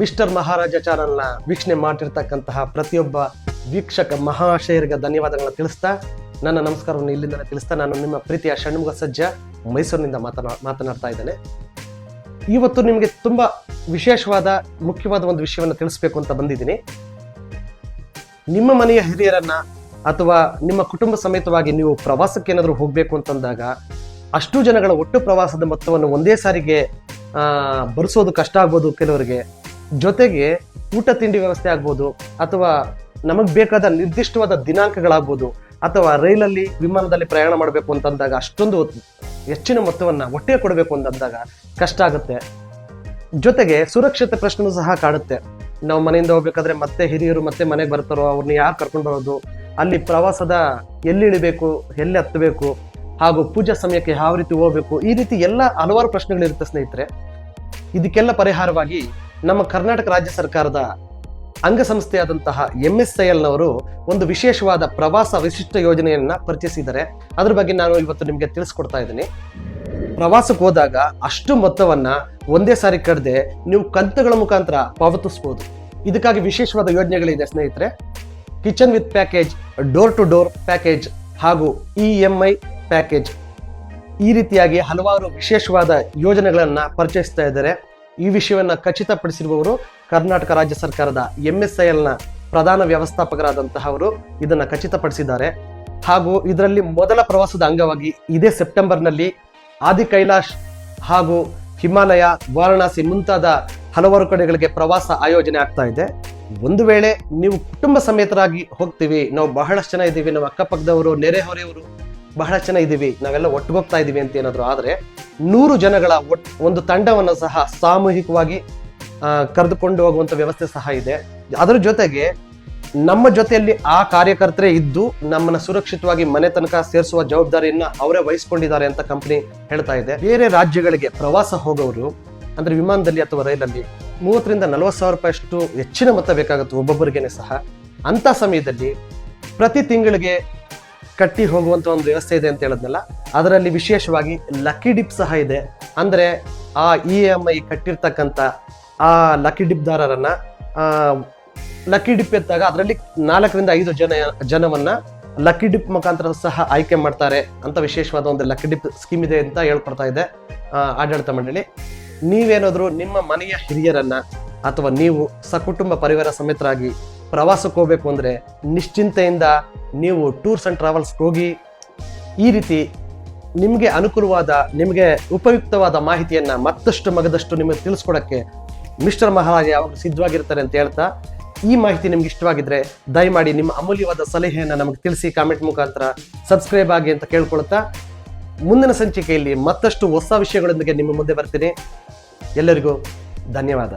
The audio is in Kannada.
ಮಿಸ್ಟರ್ ಮಹಾರಾಜ ಚಾನಲ್ನ ವೀಕ್ಷಣೆ ಮಾಡಿರ್ತಕ್ಕಂತಹ ಪ್ರತಿಯೊಬ್ಬ ವೀಕ್ಷಕ ಮಹಾಶಯರಿಗೆ ಧನ್ಯವಾದಗಳನ್ನ ತಿಳಿಸ್ತಾ, ನನ್ನ ನಮಸ್ಕಾರವನ್ನು ಇಲ್ಲಿಂದ ತಿಳಿಸ್ತಾ ನಾನು ನಿಮ್ಮ ಪ್ರೀತಿಯ ಷಣ್ಮುಗ ಸಜ್ಜ ಮೈಸೂರಿನಿಂದ ಮಾತನಾ, ಮಾತನಾಡ್ತಾ ಇದ್ದೇನೆ. ಇವತ್ತು ನಿಮಗೆ ತುಂಬ ವಿಶೇಷವಾದ, ಮುಖ್ಯವಾದ ಒಂದು ವಿಷಯವನ್ನು ತಿಳಿಸ್ಬೇಕು ಅಂತ ಬಂದಿದ್ದೀನಿ. ನಿಮ್ಮ ಮನೆಯ ಹಿರಿಯರನ್ನ ಅಥವಾ ನಿಮ್ಮ ಕುಟುಂಬ ಸಮೇತವಾಗಿ ನೀವು ಪ್ರವಾಸಕ್ಕೆ ಏನಾದರೂ ಹೋಗಬೇಕು ಅಂತಂದಾಗ, ಅಷ್ಟು ಜನಗಳ ಒಟ್ಟು ಪ್ರವಾಸದ ಮೊತ್ತವನ್ನು ಒಂದೇ ಸಾರಿಗೆ ಬರೆಸೋದು ಕಷ್ಟ ಆಗ್ಬೋದು ಕೆಲವರಿಗೆ ಜೊತೆಗೆ ಊಟ ತಿಂಡಿ ವ್ಯವಸ್ಥೆ ಆಗ್ಬೋದು, ಅಥವಾ ನಮಗೆ ಬೇಕಾದ ನಿರ್ದಿಷ್ಟವಾದ ದಿನಾಂಕಗಳಾಗ್ಬೋದು, ಅಥವಾ ರೈಲಲ್ಲಿ ವಿಮಾನದಲ್ಲಿ ಪ್ರಯಾಣ ಮಾಡಬೇಕು ಅಂತಂದಾಗ ಅಷ್ಟೊಂದು ಹೆಚ್ಚಿನ ಮೊತ್ತವನ್ನು ಒಟ್ಟಿಗೆ ಕೊಡಬೇಕು ಅಂತಂದಾಗ ಕಷ್ಟ ಆಗುತ್ತೆ. ಜೊತೆಗೆ ಸುರಕ್ಷತೆ ಪ್ರಶ್ನೆನೂ ಸಹ ಕಾಡುತ್ತೆ. ನಾವು ಮನೆಯಿಂದ ಹೋಗ್ಬೇಕಾದ್ರೆ ಮತ್ತೆ ಹಿರಿಯರು ಮತ್ತೆ ಮನೆಗೆ ಬರ್ತಾರೋ ಅವ್ರನ್ನ ಯಾರು ಕರ್ಕೊಂಡು ಬರೋದು, ಅಲ್ಲಿ ಪ್ರವಾಸದ ಎಲ್ಲಿ ಇಳಿಬೇಕು, ಎಲ್ಲಿ ಹತ್ತಬೇಕು, ಹಾಗೂ ಪೂಜಾ ಸಮಯಕ್ಕೆ ಯಾವ ರೀತಿ ಹೋಗ್ಬೇಕು, ಈ ರೀತಿ ಎಲ್ಲ ಹಲವಾರು ಪ್ರಶ್ನೆಗಳಿರುತ್ತೆ ಸ್ನೇಹಿತರೆ. ಇದಕ್ಕೆಲ್ಲ ಪರಿಹಾರವಾಗಿ ನಮ್ಮ ಕರ್ನಾಟಕ ರಾಜ್ಯ ಸರ್ಕಾರದ ಅಂಗಸಂಸ್ಥೆಯಾದಂತಹ ಎಂ ಎಸ್ ಐ ಎಲ್ನವರು ಒಂದು ವಿಶೇಷವಾದ ಪ್ರವಾಸ ವಿಶಿಷ್ಟ ಯೋಜನೆಯನ್ನ ಪರಿಚಯಿಸಿದ್ದಾರೆ. ಅದ್ರ ಬಗ್ಗೆ ನಾನು ಇವತ್ತು ನಿಮಗೆ ತಿಳಿಸ್ಕೊಡ್ತಾ ಇದ್ದೀನಿ. ಪ್ರವಾಸಕ್ಕೆ ಹೋದಾಗ ಅಷ್ಟು ಮೊತ್ತವನ್ನ ಒಂದೇ ಸಾರಿ ಕಡ್ದೆ ನೀವು ಕಂತುಗಳ ಮುಖಾಂತರ ಪಾವತಿಸಬಹುದು ಇದಕ್ಕಾಗಿ ವಿಶೇಷವಾದ ಯೋಜನೆಗಳಿದೆ ಸ್ನೇಹಿತರೆ. Kitchen with package door to door package ಹಾಗೂ ಇ ಎಂ ಐ ಪ್ಯಾಕೇಜ್ ಈ ರೀತಿಯಾಗಿ ಹಲವಾರು ವಿಶೇಷವಾದ ಯೋಜನೆಗಳನ್ನು ಪರಿಚಯಿಸ್ತಾ ಇದ್ದಾರೆ. ಈ ವಿಷಯವನ್ನು ಖಚಿತಪಡಿಸಿರುವವರು ಕರ್ನಾಟಕ ರಾಜ್ಯ ಸರ್ಕಾರದ ಎಂ ಎಸ್ ಐ ಎಲ್ನ ಪ್ರಧಾನ ವ್ಯವಸ್ಥಾಪಕರಾದಂತಹ ಅವರು ಇದನ್ನ ಖಚಿತಪಡಿಸಿದ್ದಾರೆ. ಹಾಗೂ ಇದರಲ್ಲಿ ಮೊದಲ ಪ್ರವಾಸದ ಅಂಗವಾಗಿ ಇದೇ ಸೆಪ್ಟೆಂಬರ್ನಲ್ಲಿ ಆದಿ ಕೈಲಾಶ್ ಹಾಗೂ ಹಿಮಾಲಯ, ವಾರಣಾಸಿ ಮುಂತಾದ ಹಲವಾರು ಕಡೆಗಳಿಗೆ ಪ್ರವಾಸ ಆಯೋಜನೆ ಆಗ್ತಾ ಇದೆ. ಒಂದು ವೇಳೆ ನೀವು ಕುಟುಂಬ ಸಮೇತರಾಗಿ ಹೋಗ್ತೀವಿ, ನಾವು ಬಹಳಷ್ಟು ಜನ ಇದ್ದೀವಿ, ನಮ್ಮ ಅಕ್ಕಪಕ್ಕದವರು, ನೆರೆಹೊರೆಯವರು ಬಹಳಷ್ಟು ಜನ ಇದ್ದೀವಿ, ನಾವೆಲ್ಲ ಒಟ್ಟಿಗೋಗ್ತಾ ಇದ್ದೀವಿ ಅಂತ ಏನಾದರೂ ಆದರೆ ನೂರು ಜನಗಳ ಒಟ್ ಒಂದು ತಂಡವನ್ನು ಸಹ ಸಾಮೂಹಿಕವಾಗಿ ಕರೆದುಕೊಂಡು ಹೋಗುವಂಥ ವ್ಯವಸ್ಥೆ ಸಹ ಇದೆ. ಅದರ ಜೊತೆಗೆ ನಮ್ಮ ಜೊತೆಯಲ್ಲಿ ಆ ಕಾರ್ಯಕರ್ತರೇ ಇದ್ದು ನಮ್ಮನ್ನ ಸುರಕ್ಷಿತವಾಗಿ ಮನೆ ತನಕ ಸೇರಿಸುವ ಜವಾಬ್ದಾರಿಯನ್ನ ಅವರೇ ವಹಿಸ್ಕೊಂಡಿದ್ದಾರೆ ಅಂತ ಕಂಪನಿ ಹೇಳ್ತಾ ಇದೆ. ಬೇರೆ ರಾಜ್ಯಗಳಿಗೆ ಪ್ರವಾಸ ಹೋಗೋರು, ಅಂದ್ರೆ ವಿಮಾನದಲ್ಲಿ ಅಥವಾ ರೈಲಲ್ಲಿ ಮೂವತ್ತರಿಂದ ನಲವತ್ತು ಸಾವಿರ ರೂಪಾಯಿ ಅಷ್ಟು ಹೆಚ್ಚಿನ ಮೊತ್ತ ಬೇಕಾಗುತ್ತೆ ಒಬ್ಬೊಬ್ಬರಿಗೇನೆ ಸಹ. ಅಂತ ಸಮಯದಲ್ಲಿ ಪ್ರತಿ ತಿಂಗಳಿಗೆ ಕಟ್ಟಿ ಹೋಗುವಂತ ಒಂದು ವ್ಯವಸ್ಥೆ ಇದೆ ಅಂತ ಹೇಳಿದ್ನಲ್ಲ, ಅದರಲ್ಲಿ ವಿಶೇಷವಾಗಿ ಲಕ್ಕಿ ಡಿಪ್ ಸಹ ಇದೆ. ಅಂದ್ರೆ ಆ ಇ ಎಂ ಐ ಕಟ್ಟಿರ್ತಕ್ಕಂಥ ಆ ಲಕ್ಕಿ ಡಿಪ್ದಾರರನ್ನ ಲಕ್ಕಿ ಡಿಪ್ ಎತ್ತಾಗ ಅದರಲ್ಲಿ ನಾಲ್ಕರಿಂದ ಐದು ಜನ, ಜನವನ್ನ ಲಕ್ಕಿ ಡಿಪ್ ಮುಖಾಂತರ ಸಹ ಆಯ್ಕೆ ಮಾಡ್ತಾರೆ ಅಂತ ವಿಶೇಷವಾದ ಒಂದು ಲಕ್ಕಿ ಡಿಪ್ ಸ್ಕೀಮ್ ಇದೆ ಅಂತ ಹೇಳ್ಕೊಡ್ತಾ ಇದೆ ಆಡಳಿತ ಮಂಡಳಿ. ನೀವೇನಾದರೂ ನಿಮ್ಮ ಮನೆಯ ಹಿರಿಯರನ್ನ ಅಥವಾ ನೀವು ಸಕುಟುಂಬ ಪರಿವಾರ ಸಮೇತರಾಗಿ ಪ್ರವಾಸಕ್ಕೆ ಹೋಗ್ಬೇಕು ಅಂದರೆ ನಿಶ್ಚಿಂತೆಯಿಂದ ನೀವು ಟೂರ್ಸ್ ಆ್ಯಂಡ್ ಟ್ರಾವೆಲ್ಸ್ಗೆ ಹೋಗಿ ಈ ರೀತಿ ನಿಮಗೆ ಅನುಕೂಲವಾದ, ನಿಮಗೆ ಉಪಯುಕ್ತವಾದ ಮಾಹಿತಿಯನ್ನು ಮತ್ತಷ್ಟು ಮಗದಷ್ಟು ನಿಮಗೆ ತಿಳಿಸ್ಕೊಡೋಕ್ಕೆ ಮಿಸ್ಟರ್ ಮಹಾರಾಜ ಯಾವಾಗ ಸಿದ್ಧವಾಗಿರ್ತಾರೆ ಅಂತ ಹೇಳ್ತಾ, ಈ ಮಾಹಿತಿ ನಿಮ್ಗೆ ಇಷ್ಟವಾಗಿದ್ರೆ ದಯಮಾಡಿ ನಿಮ್ಮ ಅಮೂಲ್ಯವಾದ ಸಲಹೆಯನ್ನು ನಮಗೆ ತಿಳಿಸಿ ಕಾಮೆಂಟ್ ಮುಖಾಂತರ ಸಬ್ಸ್ಕ್ರೈಬ್ ಆಗಿ ಅಂತ ಕೇಳ್ಕೊಳ್ತಾ, ಮುಂದಿನ ಸಂಚಿಕೆಯಲ್ಲಿ ಮತ್ತಷ್ಟು ಹೊಸ ವಿಷಯಗಳೊಂದಿಗೆ ನಿಮ್ಮ ಮುಂದೆ ಬರ್ತೀನಿ. ಎಲ್ಲರಿಗೂ ಧನ್ಯವಾದ.